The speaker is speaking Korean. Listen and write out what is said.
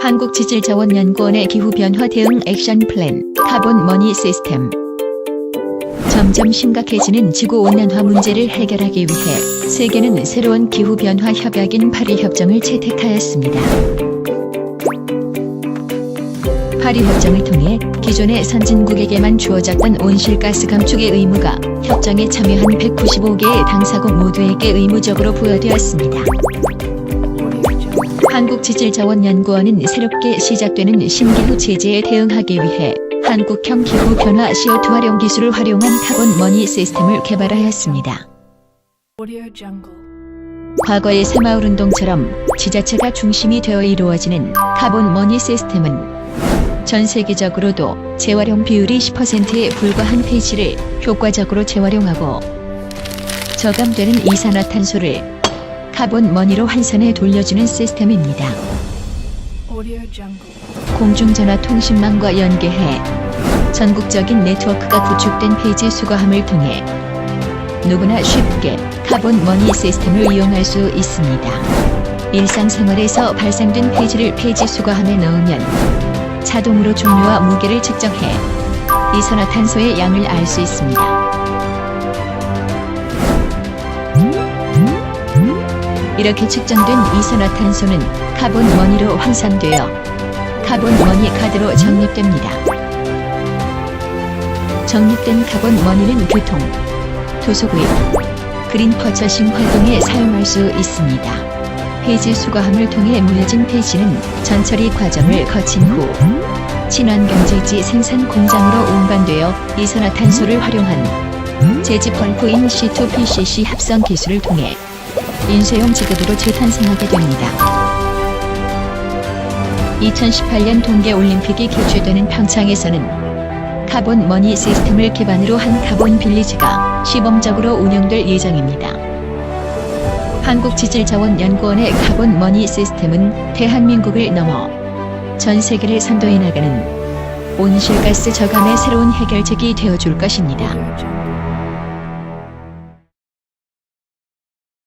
한국지질자원연구원의 기후변화 대응 액션 플랜 카본 머니 시스템 점점 심각해지는 지구온난화 문제를 해결하기 위해 세계는 새로운 기후변화 협약인 파리 협정을 채택하였습니다. 파리 협정을 통해 기존의 선진국에게만 주어졌던 온실가스 감축의 의무가 협정에 참여한 195개의 당사국 모두에게 의무적으로 부여되었습니다. 한국지질자원연구원은 새롭게 시작되는 신기후 체제에 대응하기 위해 한국형 기후 변화 CO2 활용 기술을 활용한 카본 머니 시스템을 개발하였습니다. 과거의 새마을 운동처럼 지자체가 중심이 되어 이루어지는 카본 머니 시스템은 전 세계적으로도 재활용 비율이 10%에 불과한 폐지를 효과적으로 재활용하고 저감되는 이산화탄소를 카본 머니로 환산해 돌려주는 시스템입니다. 공중전화 통신망과 연계해 전국적인 네트워크가 구축된 폐지 수거함을 통해 누구나 쉽게 카본 머니 시스템을 이용할 수 있습니다. 일상생활에서 발생된 폐지를 폐지 수거함에 넣으면 자동으로 종류와 무게를 측정해 이산화탄소의 양을 알 수 있습니다. 이렇게 측정된 이산화탄소는 카본 머니로 환산되어 카본 머니 카드로 적립됩니다. 적립된 카본 머니는 교통, 도서구입, 그린 퍼처싱 활동에 사용할 수 있습니다. 폐지 수거함을 통해 무뎌진 폐지는 전처리 과정을 거친 후 친환경재지 생산 공장으로 운반되어 이산화탄소를 활용한 재집 펄포인 C2PCC 합성 기술을 통해 인쇄용 지급으로 재탄생하게 됩니다. 2018년 동계올림픽이 개최되는 평창에서는 카본 머니 시스템을 기반으로 한 카본 빌리지가 시범적으로 운영될 예정입니다. 한국지질자원연구원의 카본 머니 시스템은 대한민국을 넘어 전 세계를 선도해 나가는 온실가스 저감의 새로운 해결책이 되어줄 것입니다.